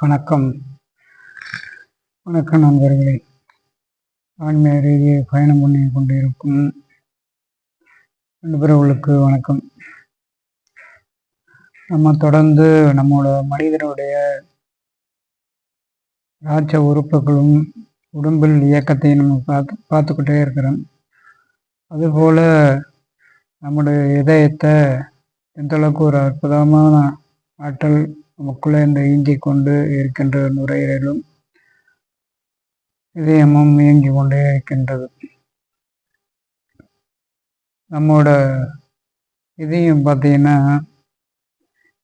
வணக்கம். வணக்கம் நண்பர்களே. ஆன்மீக ரீதியை பயணம் பண்ணி கொண்டிருக்கும் நண்பர்களுக்கு வணக்கம். நம்ம தொடர்ந்து நம்மளோட மனிதனுடைய ராஜ உறுப்புகளும் உடம்பில் இயக்கத்தையும் நம்ம பார்த்து பார்த்துக்கிட்டே இருக்கிறோம். அதுபோல் நம்முடைய இதயத்தை எந்த அளவுக்கு ஒரு அற்புதமான ஆற்றல் நமக்குள்ளே இந்த ஈஞ்சி கொண்டு இருக்கின்ற நுரையீரலும் இதயமும் இயங்கி கொண்டே இருக்கின்றது. நம்மோட இதயம் பார்த்தீங்கன்னா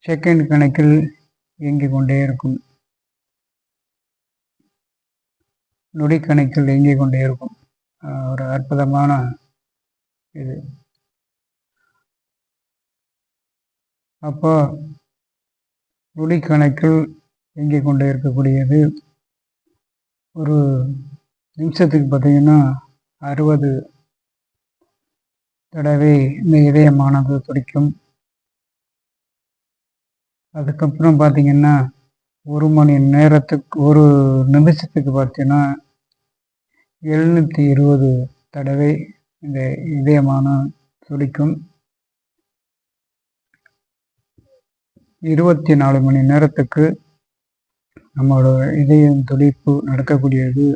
செகண்ட் கணக்கில் இயங்கி கொண்டே இருக்கும். நொடி கணக்கில் இயங்கி கொண்டே இருக்கும். ஒரு அற்புதமான இது. அப்போ நொடிக்கணக்கில் இயங்கிக் கொண்டே இருக்கக்கூடியது. ஒரு நிமிஷத்துக்கு பார்த்தீங்கன்னா அறுபது தடவை இந்த இதயமானது துடிக்கும். அதுக்கப்புறம் பார்த்தீங்கன்னா ஒரு மணி நேரத்துக்கு ஒரு நிமிஷத்துக்கு பார்த்தீங்கன்னா எழுநூற்றி இருபது தடவை இந்த இதயமான துடிக்கும். இருபத்தி நாலு மணி நேரத்துக்கு நம்மளோட இதயம் துடிப்பு நடக்கக்கூடியது.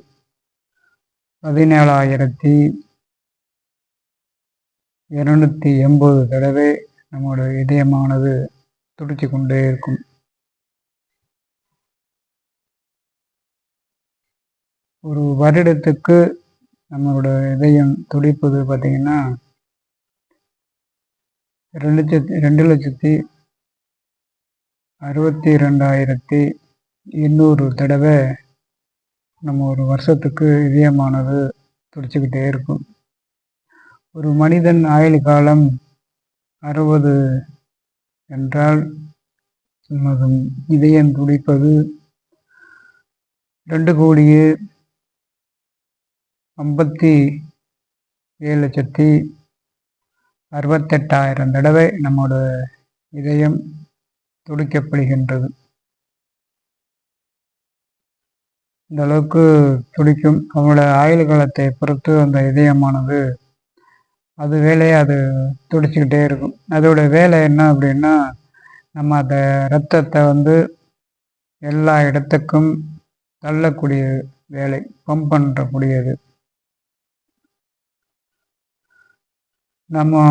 பதினேழாயிரத்தி இருநூத்தி எண்பது தடவை நம்மளோட இதயமானது துடிச்சு கொண்டே இருக்கும். ஒரு வருடத்துக்கு நம்மளோட இதயம் துடிப்பது பார்த்திங்கன்னா ரெண்டு லட்சத்தி ரெண்டு லட்சத்தி அறுபத்தி ரெண்டாயிரத்தி எண்ணூறு தடவை நம்ம ஒரு வருஷத்துக்கு இதயமானது துடிச்சுக்கிட்டே இருக்கும். ஒரு மனிதன் ஆயுள் காலம் அறுபது என்றால் நமது இதயம் துடிப்பது ரெண்டு கோடியே ஐம்பத்தி ஏழு லட்சத்தி அறுபத்தெட்டாயிரம் தடவை நம்மளோட இதயம் துடிக்கப்படுகின்றது. இந்த அளவுக்கு துடிக்கும் அவங்களோட ஆயுள் காலத்தை பொறுத்து அந்த இதயமானது அது வேலையை அது துடிச்சுக்கிட்டே இருக்கும். அதோட வேலை என்ன அப்படின்னா நம்ம அந்த இரத்தத்தை வந்து எல்லா இடத்துக்கும் தள்ளக்கூடிய வேலை பம்ப் பண்ணக்கூடியது. நம்ம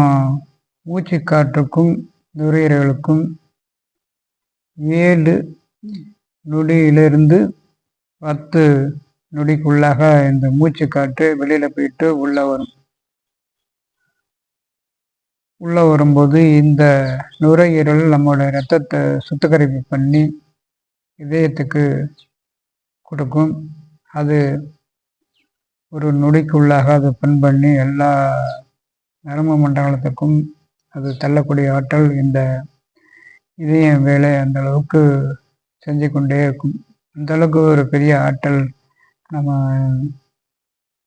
மூச்சு காற்றுக்கும் நுரையீரலுக்கும் ஏழு நொடியிலிருந்து பத்து நொடிக்குள்ளாக இந்த மூச்சு காற்று வெளியில் போயிட்டு உள்ளே வரும். உள்ளே வரும்போது இந்த நுரையீரல் நம்மளோட ரத்தத்தை சுத்திகரிப்பு பண்ணி இதயத்துக்கு கொடுக்கும். அது ஒரு நொடிக்குள்ளாக அது பண் பண்ணி எல்லா நரம்பு மண்டலத்துக்கும் அது தள்ளக்கூடிய ஆற்றல் இந்த இதயம் வேலை அந்த அளவுக்கு செஞ்சு கொண்டே இருக்கும். அந்த அளவுக்கு ஒரு பெரிய ஆற்றல் நம்ம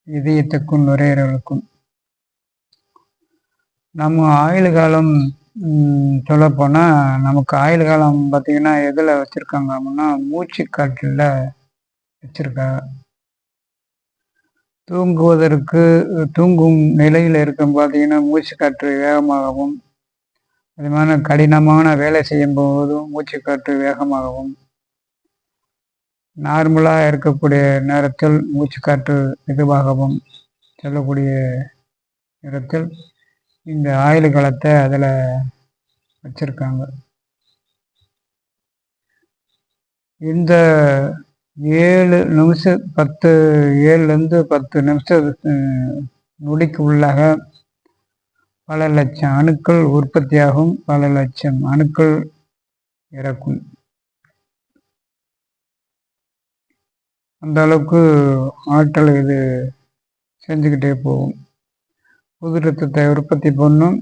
இதயத்துக்கும் நுரையீரலுக்கும். நம்ம ஆயுள் காலம் சொல்லப்போனால் நமக்கு ஆயுள் காலம் பார்த்திங்கன்னா எதில் வச்சுருக்காங்க அப்படின்னா மூச்சு காற்றில் வச்சுருக்கா. தூங்குவதற்கு தூங்கும் நிலையில் இருக்கும் பார்த்தீங்கன்னா மூச்சு காற்று வேகமாகவும் அது மாதிரி கடினமான வேலை செய்யும் போதும் மூச்சு காற்று வேகமாகவும் நார்மலாக இருக்கக்கூடிய நேரத்தில் மூச்சுக்காற்று இதுவாகவும் மெதுவாகவும் செல்லக்கூடிய நேரத்தில் இந்த ஆயுள் காலத்தை அதில் வச்சிருக்காங்க. இந்த ஏழு நிமிஷம் பத்து ஏழுலேருந்து பத்து நிமிஷம் நொடிக்கு உள்ளாக பல லட்சம் அணுக்கள் உற்பத்தியாகும். பல லட்சம் அணுக்கள் இறக்கும். அந்த அளவுக்கு ஆற்றல் இது செஞ்சுக்கிட்டே போகும். புது ரத்தத்தை உற்பத்தி பண்ணும்.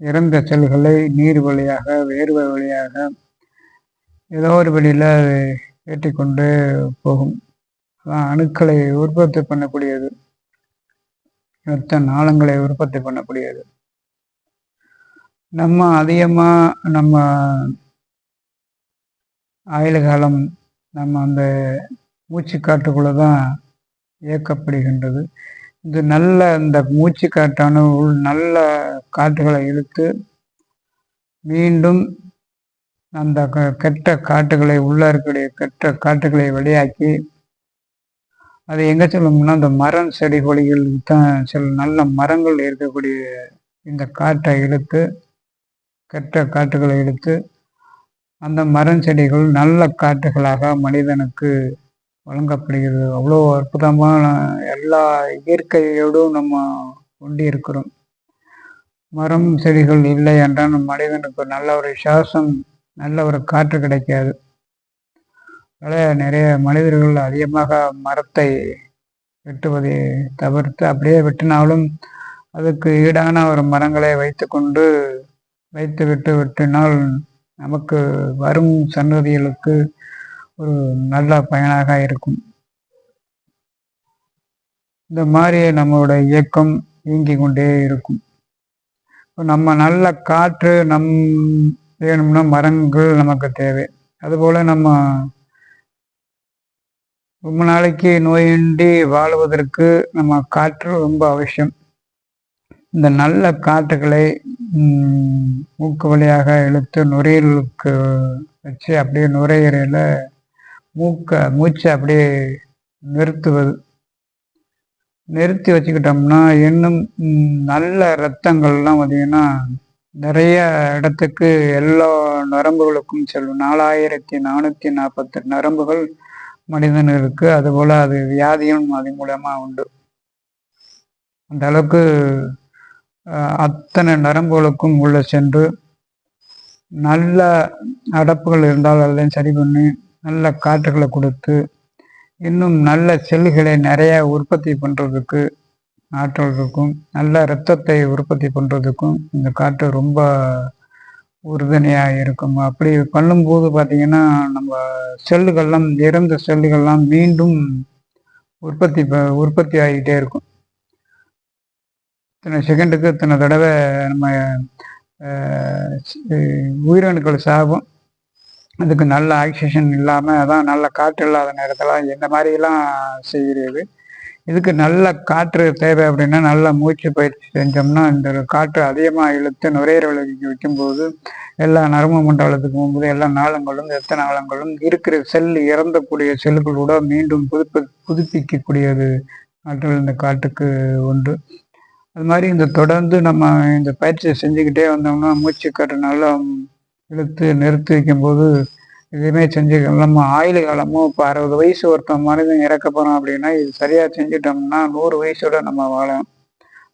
இறந்த செல்களை நீர் வழியாக வேர்வை வழியாக ஏதோ ஒரு வழியில் ஏற்றிக்கொண்டு போகும். அதான் அணுக்களை உற்பத்தி பண்ணக்கூடியது. யுத்த நாளங்களை உற்பத்தி பண்ணக்கூடியது. நம்ம அதிகமாக நம்ம ஆயுள் காலம் நம்ம அந்த மூச்சு காட்டுக்குள்ளே தான் இயக்கப்படுகின்றது. இது நல்ல இந்த மூச்சு காட்டான உள் நல்ல காட்டுகளை இழுத்து மீண்டும் அந்த கெட்ட காட்டுகளை உள்ள இருக்கக்கூடிய கெட்ட காட்டுகளை வெளியாக்கி அது எங்கே சொல்லணும்னா இந்த மரம் செடி கொடிகள் தான் சில நல்ல மரங்கள் இருக்கக்கூடிய இந்த காட்டை இழுத்து கெட்ட காட்டுகளை இழுத்து அந்த மரம் செடிகள் நல்ல காட்டுகளாக மனிதனுக்கு வழங்கப்படுகிறது. அவ்வளோ அற்புதமான எல்லா இயற்கையோடும் நம்ம ஒண்டி இருக்கிறோம் மரம் செடிகள் இல்லை என்றால் மனிதனுக்கு நல்ல ஒரு சுவாசம் நல்ல ஒரு காற்று கிடைக்காது. அதனால் நிறைய மனிதர்கள் அதிகமாக மரத்தை வெட்டுவதை தவிர்த்து அப்படியே வெட்டினாலும் அதுக்கு ஈடான ஒரு மரங்களை வைத்து கொண்டு வைத்து விட்டு வெட்டினால் நமக்கு வரும் சன்னதிகளுக்கு ஒரு நல்ல பயனாக இருக்கும். இந்த மாதிரி நம்மளோட இயக்கம் இயங்கிக் கொண்டே இருக்கும். இப்போ நம்ம நல்ல காற்று நம் வேணும்னா மரங்கள் நமக்கு தேவை. அதுபோல் நம்ம ரொம்ப நாளைக்கு நோயின்றி வாழ்வதற்கு நம்ம காற்று ரொம்ப அவசியம். இந்த நல்ல காற்றுகளை மூக்கு வழியாக இழுத்து நுரையீரலுக்கு வச்சு அப்படியே நுரையீரல மூக்க மூச்சை அப்படியே நிறுத்துவது. நிறுத்தி வச்சுக்கிட்டோம்னா இன்னும் நல்ல ரத்தங்கள்லாம் பார்த்தீங்கன்னா நிறைய இடத்துக்கு எல்லா நரம்புகளுக்கும் செல்லும். நாலாயிரத்தி நானூற்றி நாற்பத்தெட்டு நரம்புகள் மனிதனுக்கு அதுபோல் அது வியாதியும் அது மூலமாக உண்டு. அந்த அளவுக்கு அத்தனை நரம்புகளுக்கும் உள்ள சென்று நல்ல அடப்புகள் இருந்தால் அதையும் சரி பண்ணி நல்ல காற்றுகளை கொடுத்து இன்னும் நல்ல செல்களை நிறைய உற்பத்தி பண்ணுறதுக்கு ஆற்றல் இருக்கும் நல்ல இரத்தத்தை உற்பத்தி பண்ணுறதுக்கும் இந்த காற்று ரொம்ப உறுதுணையாக இருக்கும். அப்படி பண்ணும்போது பார்த்திங்கன்னா நம்ம செல்லுகள்லாம் இறந்த செல்லுகள்லாம் மீண்டும் உற்பத்தி உற்பத்தி ஆகிட்டே இருக்கும். இத்தனை செகண்டுக்கு இத்தனை தடவை நம்ம உயிரணுக்கள் சாகும். அதுக்கு நல்ல ஆக்சிஜன் இல்லாமல் அதான் நல்ல காற்று இல்லாத நேரத்தில் இந்த மாதிரிலாம் செய்கிறது. இதுக்கு நல்ல காற்று தேவை அப்படின்னா நல்ல மூச்சு பயிற்சி செஞ்சோம்னா இந்த காற்று அதிகமாக இழுத்து நுரையீரலுக்கு வைக்கும்போது எல்லா நரம்பு மண்டலத்துக்கு போகும்போது எல்லா நாளங்களும் எத்தனை நாளங்களும் இருக்கிற செல் இறந்தக்கூடிய செல்களோட மீண்டும் புதுப்பி புதுப்பிக்கக்கூடியது ஆற்றல் இந்த காட்டுக்கு உண்டு. அது மாதிரி இந்த தொடர்ந்து நம்ம இந்த பயிற்சியை செஞ்சுக்கிட்டே வந்தோம்னா மூச்சு காற்று நல்லா இழுத்து நிறுத்தி வைக்கும்போது எதுவுமே செஞ்சுக்கலாம் நம்ம ஆயுள் காலமும் இப்போ அறுபது வயசு ஒருத்தன் மனிதன் இறக்க போகிறோம் அப்படின்னா இது சரியாக செஞ்சிட்டோம்னா நூறு வயசோட நம்ம வாழலாம்.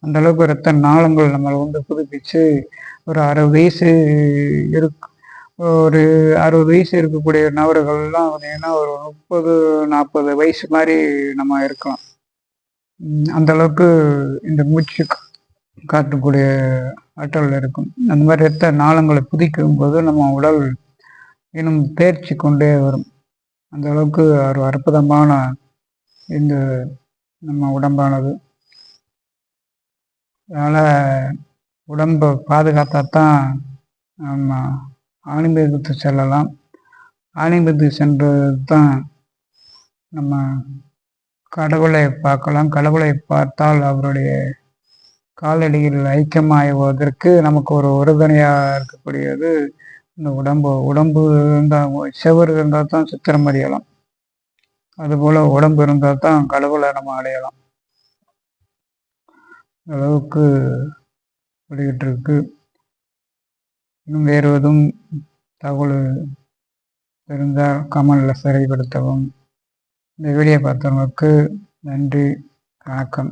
அந்த அளவுக்கு ரத்த நாளங்கள் நம்மளை வந்து புதுப்பிச்சு ஒரு அறுபது வயசு இருக்கு ஒரு அறுபது வயசு இருக்கக்கூடிய நபர்கள்லாம் பார்த்தீங்கன்னா ஒரு முப்பது நாற்பது வயசு மாதிரி நம்ம இருக்கலாம். அந்த அளவுக்கு இந்த மூச்சு காட்டக்கூடிய ஆற்றல் இருக்கும். அந்த மாதிரி ரத்த நாளங்களை புதிக்கும் போது நம்ம உடல் இன்னும் தேர்ச்சி கொண்டே வரும். அந்த அளவுக்கு ஒரு அற்புதமான இந்த நம்ம உடம்பானது. அதனால் உடம்பை பாதுகாத்தாதான் நம்ம ஆணிபேதத்து செல்லலாம். ஆணிபேதத்து சென்றது தான் நம்ம கடவுளை பார்க்கலாம். கடவுளை பார்த்தால் அவருடைய காலடியில் ஐக்கியமாகுவதற்கு நமக்கு ஒரு உறுதுணையாக இருக்கக்கூடியது இந்த உடம்பு உடம்பு இருந்தால் செவர் இருந்தால் தான் சித்திரம் அறியலாம் அதுபோல் உடம்பு இருந்தால் தான் கடவுளை நம்ம அடையலாம். அளவுக்கு ஓடிக்கிட்டு இருக்கு இன்னும் வேறு எதுவும் தகவல் தெரிந்தால் கமலில் சரிப்படுத்தவும். இந்த வீடியோ பார்த்தவங்களுக்கு நன்றி வணக்கம்.